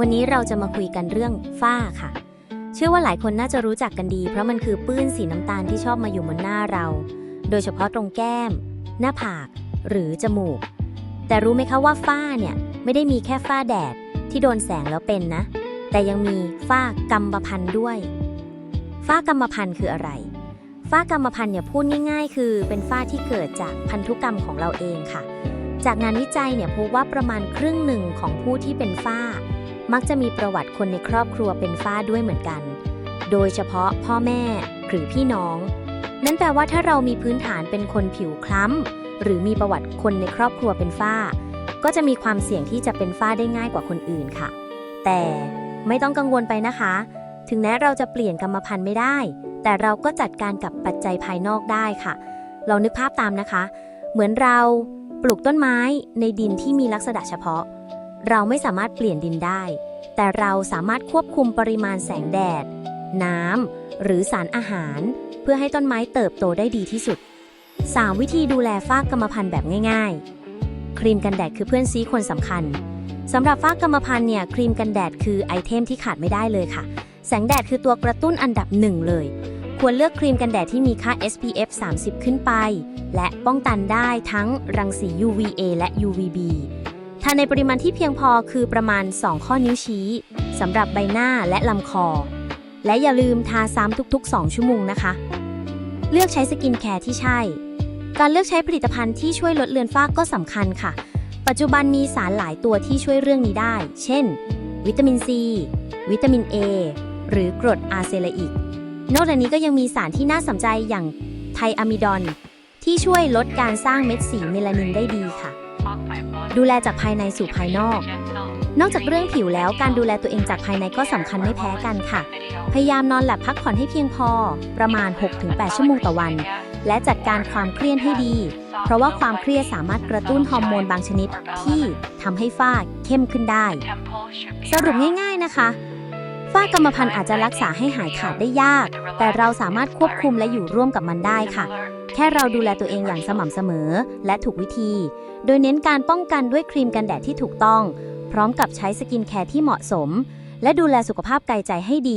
วันนี้เราจะมาคุยกันเรื่องฝ้าค่ะ เชื่อว่าหลายคนน่าจะรู้จักกันดี เพราะมันคือปื้นสีน้ำตาลที่ชอบมาอยู่บนหน้าเรา โดยเฉพาะตรงแก้ม หน้าผาก หรือจมูก แต่รู้ไหมคะว่าฝ้าเนี่ยไม่ได้มีแค่ฝ้าแดดที่โดนแสงแล้วเป็นนะ แต่ยังมีฝ้ากรรมพันธุ์ด้วย ฝ้ากรรมพันธุ์คืออะไร ฝ้ากรรมพันธุ์เนี่ยพูดง่าย ๆ คือเป็นฝ้าที่เกิดจากพันธุกรรมของเราเองค่ะ จากงานวิจัยเนี่ยพบว่าประมาณครึ่งหนึ่งของผู้ที่เป็นฝ้า มักจะมีประวัติคนในครอบครัวเป็นฝ้าด้วยเหมือนกัน โดยเฉพาะพ่อแม่หรือพี่น้อง นั่นแปลว่าถ้าเรามีพื้นฐานเป็นคนผิวคล้ำ หรือมีประวัติคนในครอบครัวเป็นฝ้า ก็จะมีความเสี่ยงที่จะเป็นฝ้าได้ง่ายกว่าคนอื่นค่ะ แต่ไม่ต้องกังวลไปนะคะ ถึงแม้เราจะเปลี่ยนกรรมพันธุ์ไม่ได้ แต่เราก็จัดการกับปัจจัยภายนอกได้ค่ะ เรานึกภาพตามนะคะ เหมือนเราปลูกต้นไม้ในดินที่มีลักษณะเฉพาะ เราไม่สามารถเปลี่ยนดินได้ แต่เราสามารถควบคุมปริมาณแสงแดด น้ำ หรือสารอาหาร เพื่อให้ต้นไม้เติบโตได้ดีที่สุด 3 วิธีดูแลฝ้ากกรรมพันธุ์แบบง่าย ๆ ครีมกันแดดคือเพื่อนซีคนสำคัญสำหรับฝ้ากรรมพันธุ์เนี่ยครีมกันแดดคือไอเทมที่ขาดไม่ได้เลยค่ะ แสงแดดคือตัวกระตุ้นอันดับหนึ่งเลย ควรเลือกครีมกันแดดที่มีค่า SPF 30 ขึ้นไป และป้องกันได้ทั้งรังสี UVA และ UVB ทานในปริมาณที่เพียงพอคือประมาณ 2 ข้อนิ้วชี้สำหรับใบหน้าและลำคอ และอย่าลืมทาซ้ำทุก ๆ 2 ชั่วโมงนะคะ เลือกใช้สกินแคร์ที่ใช่ การเลือกใช้ผลิตภัณฑ์ที่ช่วยลดเลือนฝ้าก็สำคัญค่ะ ปัจจุบันมีสารหลายตัวที่ช่วยเรื่องนี้ได้ เช่น วิตามินซี วิตามิน A หรือกรดอาเซลอิก นอกจากนี้ก็ยังมีสารที่น่าสนใจอย่างไทอะมิดอน ที่ช่วยลดการสร้างเม็ดสีเมลานินได้ดีค่ะ ดูแลจากภายในสู่ภายนอก นอกจากเรื่องผิวแล้วการดูแลตัวเองจากภายในก็สำคัญไม่แพ้กันค่ะ พยายามนอนหลับพักผ่อนให้เพียงพอ ประมาณ 6-8 ชั่วโมงต่อวัน และจัดการความเครียดให้ดี เพราะว่าความเครียดสามารถกระตุ้นฮอร์โมนบางชนิดที่ทำให้ฝ้าเข้มขึ้นได้ สรุปง่าย ๆนะคะ ฝ้ากรรมพันธุ์อาจจะรักษาให้หายขาดได้ยาก แต่เราสามารถควบคุมและอยู่ร่วมกับมันได้ค่ะ แค่เราดูแลตัวเองอย่างสม่ำเสมอและถูกวิธี โดยเน้นการป้องกันด้วยครีมกันแดดที่ถูกต้อง พร้อมกับใช้สกินแคร์ที่เหมาะสม และดูแลสุขภาพกายใจให้ดี